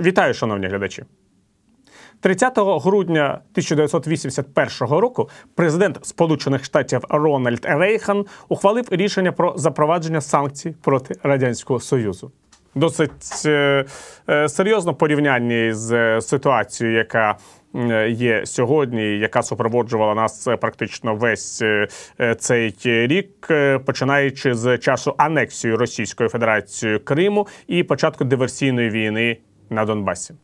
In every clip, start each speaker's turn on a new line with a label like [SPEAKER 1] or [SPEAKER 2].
[SPEAKER 1] Вітаю, шановні глядачі. 30 грудня 1981 року президент Сполучених Штатів Рональд Рейхан ухвалив рішення про запровадження санкцій проти радянського союзу. Досить е, е, серйозно порівнянні з е, ситуацією, яка є сьогодні, яка супроводжувала нас е, практично весь цей рік, починаючи з часу анексії Російською Федерацією Криму і початку диверсійної війни на Донбасі.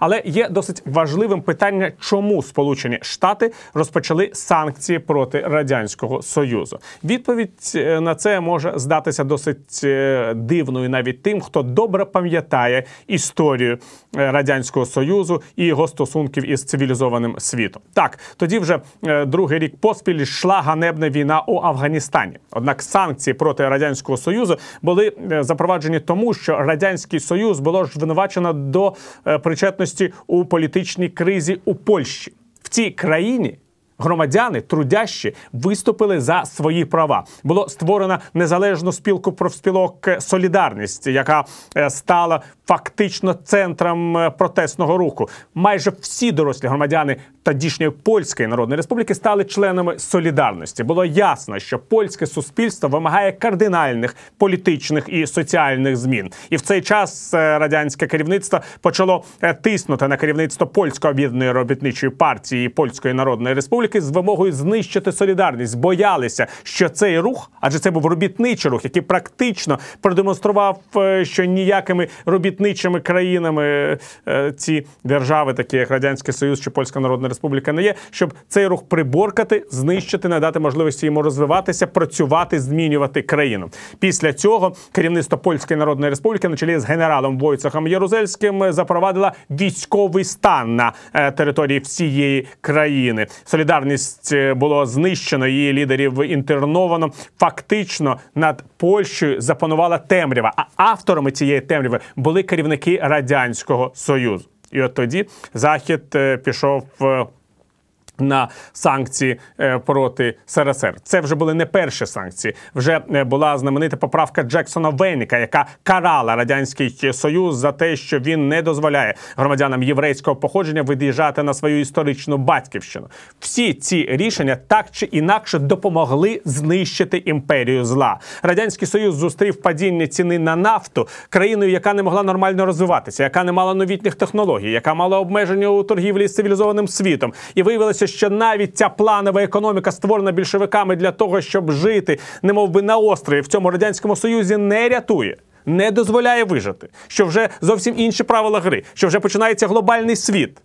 [SPEAKER 1] Але є досить важливим питання, чому Сполучені Штати розпочали санкції проти радянського союзу. Відповідь е, на це може здатися досить е, дивною навіть тим, хто добре пам'ятає історію е, радянського союзу і його стосунків із цивілізованим світом. Так, тоді вже другий рік поспіль йшла ганебна війна у Афганістані. Однак санкції проти радянського союзу були запроваджені тому, що радянський союз було ж звинувачено до е, причетності у політичній кризі у Польщі в цій країні. Громадяни, трудящі, виступили за свої права. Було створено незалежну спілку профспілок Солідарність, яка е, стала фактично центром е, протестного руху. Майже всі дорослі громадяни тодішньої польської народної республіки стали членами солідарності. Було ясно, що польське суспільство вимагає кардинальних політичних і соціальних змін. І в цей час е, радянське керівництво почало е, тиснути на керівництво польської об'єднаної робітничої партії і польської народної республіки з вимогою знищити солідарність. Боялися, що цей рух, адже це був робітничий рух, який практично продемонстрував, е, що ніякими робітничими країнами е, ці держави, такі як радянський союз чи польська народна республіка, не є, щоб цей рух приборкати, знищити, не дати можливості йому розвиватися, працювати, змінювати країну. Після цього керівництво польської народної республіки на чолі з генералом Войцехом Єрузельським запровадила військовий стан на е, території всієї країни. Солідарність е, було знищено, її лідерів інтерновано. Фактично над Польщею запанувала темрява. А авторами цієї темряви були керівники радянського союзу. І от тоді захід е, пішов. На санкції е, проти СРСР. Це вже були не перші санкції. Вже е, була знаменита поправка Джексона Вейніка, яка карала радянський союз за те, що він не дозволяє громадянам єврейського походження виїжджати на свою історичну батьківщину. Всі ці рішення так чи інакше допомогли знищити імперію зла. Радянський Союз зустрів падіння ціни на нафту країною, яка не могла нормально розвиватися, яка не мала новітніх технологій, яка мала обмеження у торгівлі з цивілізованим світом, і виявилося, що навіть ця планова економіка, створена більшовиками для того, щоб жити, немов би на острові в цьому радянському союзі, не рятує. Не дозволяє вижити, що вже зовсім інші правила гри, що вже починається глобальний світ.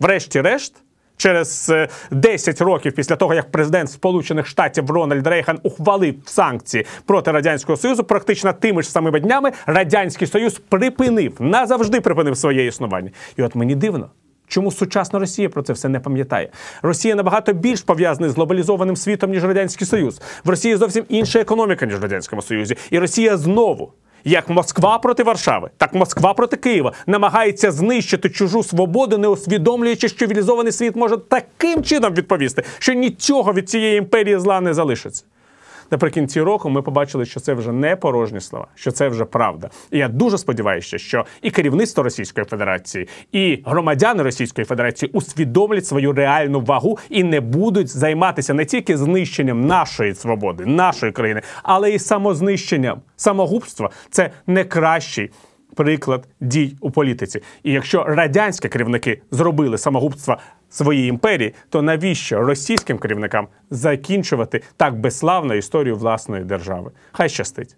[SPEAKER 1] Врешті-решт, через е, 10 років після того, як президент Сполучених Штатів Рональд Рейган ухвалив санкції проти радянського союзу, практично тими ж самими днями радянський союз припинив назавжди припинив своє існування. І от мені дивно. Чому сучасна Росія про це все не пам'ятає? Росія набагато більш пов'язана з глобалізованим світом, ніж Радянський Союз. В Росії зовсім інша економіка, ніж в Радянському Союзі. І Росія знову, як Москва проти Варшави, так Москва проти Києва, намагається знищити чужу свободу, не усвідомлюючи, що цивілізований світ може таким чином відповісти, що нічого від цієї імперії зла не залишиться. Наприкінці року ми побачили, що це вже не порожні слова, що це вже правда. І я дуже сподіваюся, що і керівництво Російської Федерації, і громадяни Російської Федерації усвідомлять свою реальну вагу і не будуть займатися не тільки знищенням нашої свободи, нашої країни, але і самознищенням. самогубства це не кращий. Приклад дій у політиці, і якщо радянські керівники зробили самогубство своїй імперії, то навіщо російським керівникам закінчувати так безславно історію власної держави? Хай щастить.